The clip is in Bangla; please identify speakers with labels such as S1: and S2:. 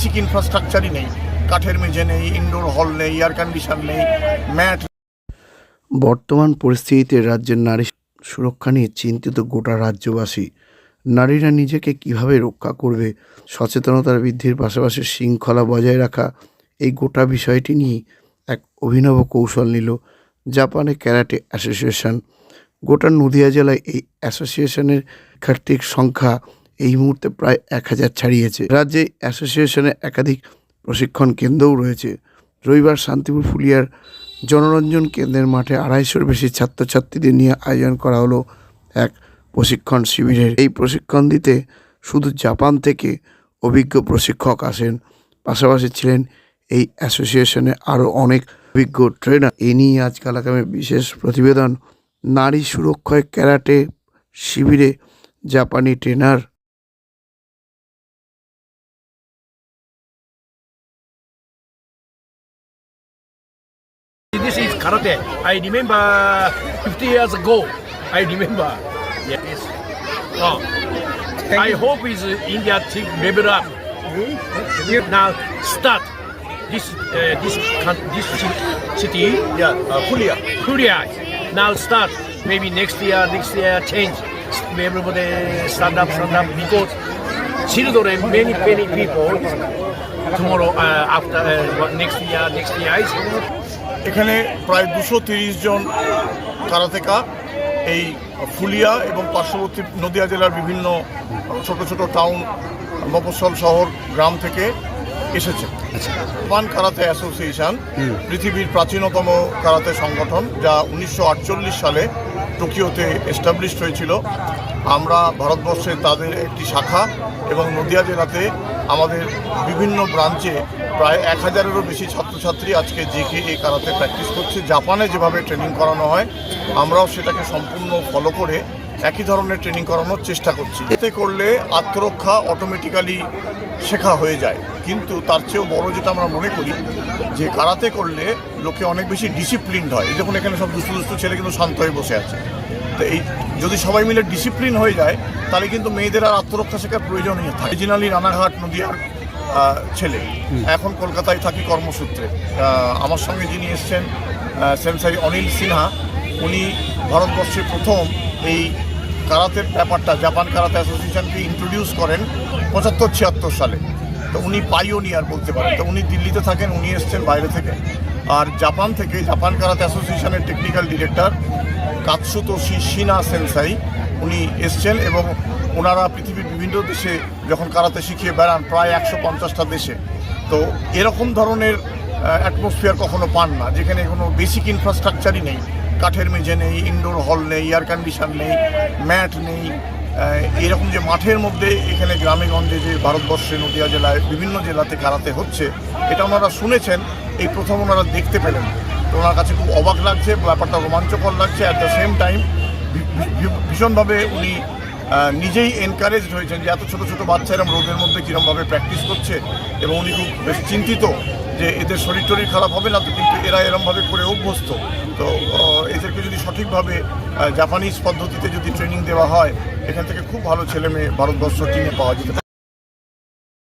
S1: বেসিক ইনফ্রাস্ট্রাকচারই নেই। কাঠের মেঝে নেই ইনডোর হল নেই এয়ার কন্ডিশন নেই ম্যাট
S2: বর্তমান পরিস্থিতিতে রাজ্যের নারী সুরক্ষা নিয়ে চিন্তিত গোটা রাজ্যবাসী। নারীরা নিজেকে কীভাবে রক্ষা করবে, সচেতনতার বৃদ্ধির পাশাপাশি শৃঙ্খলা বজায় রাখা, এই গোটা বিষয়টি নিয়ে এক অভিনব কৌশল নিল জাপানে ক্যারাটে অ্যাসোসিয়েশন। গোটা নদিয়া জেলায় এই অ্যাসোসিয়েশনের শিক্ষার্থীর সংখ্যা এই মুহূর্তে প্রায় এক হাজার ছাড়িয়েছে। রাজ্যে অ্যাসোসিয়েশনের একাধিক প্রশিক্ষণ কেন্দ্রও রয়েছে। রবিবার শান্তিপুর ফুলিয়ার জনরঞ্জন কেন্দ্রের মাঠে আড়াইশোর বেশি ছাত্রছাত্রীদের নিয়ে আয়োজন করা হলো এক প্রশিক্ষণ শিবিরের। এই প্রশিক্ষণ দিতে শুধু জাপান থেকে অভিজ্ঞ প্রশিক্ষক আসেন, পাশাপাশি ছিলেন এই অ্যাসোসিয়েশনে আরও অনেক অভিজ্ঞ ট্রেনার। এ নিয়ে আজকাল আগামী বিশেষ প্রতিবেদন, নারী সুরক্ষায় ক্যারাটে শিবিরে জাপানি trainer
S3: karate. I remember 50 years ago. I remember. Yes. Oh. I hope is India take level up. Now start this uh, this this city.
S1: Yeah, uh, Fulia.
S3: Korea. Now start. Maybe next year, next year change. Everybody stand up, stand up because children, many many people tomorrow uh, after uh, next year, next year.
S1: এখানে প্রায় দুশো তিরিশ জন কারাতেকা এই ফুলিয়া এবং পার্শ্ববর্তী নদিয়া জেলার বিভিন্ন ছোট ছোট টাউন মফস্বল শহর গ্রাম থেকে এসেছে। জাপান কারাতে অ্যাসোসিয়েশন পৃথিবীর প্রাচীনতম কারাতে সংগঠন যা উনিশশো আটচল্লিশ সালে টোকিওতে এস্টাবলিশড হয়েছিল। আমরা ভারতবর্ষে তাদের একটি শাখা এবং নদিয়া জেলাতে আমাদের বিভিন্ন ব্রাঞ্চে প্রায় এক হাজারেরও বেশি ছাত্রছাত্রী আজকে জেকে এই কারাতে প্র্যাকটিস করছে। জাপানে যেভাবে ট্রেনিং করানো হয়, আমরাও সেটাকে সম্পূর্ণ ফলো করে একই ধরনের ট্রেনিং করানোর চেষ্টা করছি। এতে করলে আত্মরক্ষা অটোমেটিক্যালি শেখা হয়ে যায়। কিন্তু তার চেয়েও বড় যেটা আমরা মনে করি যে কারাতে করলে লোকে অনেক বেশি ডিসিপ্লিনড হয়। দেখুন এখানে সব দুষ্টু দুষ্টু ছেলে কিন্তু শান্ত হয়ে বসে আছে। তো এই যদি সবাই মিলে ডিসিপ্লিন হয়ে যায় তাহলে কিন্তু মেয়েদের আর আত্মরক্ষা শেখার প্রয়োজনই থাকে অরিজিনালি রানাঘাট নদিয়ার ছেলে। এখন কলকাতায় থাকি কর্মসূত্রে। আমার সঙ্গে যিনি এসছেন আহ, সেন্সাই অনিল সিনহা উনি ভারতবর্ষে প্রথম এই কারাতের ব্যাপারটা, জাপান কারাতে অ্যাসোসিয়েশনকে ইন্ট্রোডিউস করেন পঁচাত্তর, ছিয়াত্তর সালে। তো উনি পাইওনিয়ার বলতে পারেন। তো উনি দিল্লিতে থাকেন, উনি এসছেন বাইরে থেকে। আর জাপান থেকে জাপান কারাতে অ্যাসোসিয়েশনের technical director Katsutoshi Shina sensei উনি এসছেন এবং ওনারা পৃথিবীর বিভিন্ন দেশে যখন কারাতে শিখিয়ে বেড়ান, প্রায় একশো পঞ্চাশটা দেশে। তো এরকম ধরনের অ্যাটমসফিয়ার কখনো পান না, যেখানে কোনো বেসিক ইনফ্রাস্ট্রাকচারই নেই। কাঠের মেঝে নেই ইনডোর হল নেই এয়ার কন্ডিশন নেই ম্যাট নেই এরকম যে মাঠের মধ্যে এখানে গ্রামে গঞ্জে যে ভারতবর্ষে, নদিয়া জেলায়, বিভিন্ন জেলাতে কারাতে হচ্ছে, এটা ওনারা শুনেছেন, এই প্রথম ওনারা দেখতে পেলেন। তো ওনার কাছে খুব অবাক লাগছে, ব্যাপারটা রোমাঞ্চকর লাগছে অ্যাট দ্য সেম টাইম ভীষণভাবে উনি নিজেই এনকারেজড হয়েছেন যে এত ছোটো ছোটো বাচ্চা এরম রোদের মধ্যে কীরমভাবে প্র্যাকটিস করছে, এবং উনি খুব বেশ চিন্তিত যে এদের শরীর টরীর খারাপ হবে না তো কিন্তু এরা এরমভাবে করে অভ্যস্ত। তো এদেরকে যদি সঠিকভাবে জাপানিজ পদ্ধতিতে যদি ট্রেনিং দেওয়া হয়, এখান থেকে খুব ভালো ছেলে মেয়ে ভারতবর্ষ টিমে পাওয়া যেতে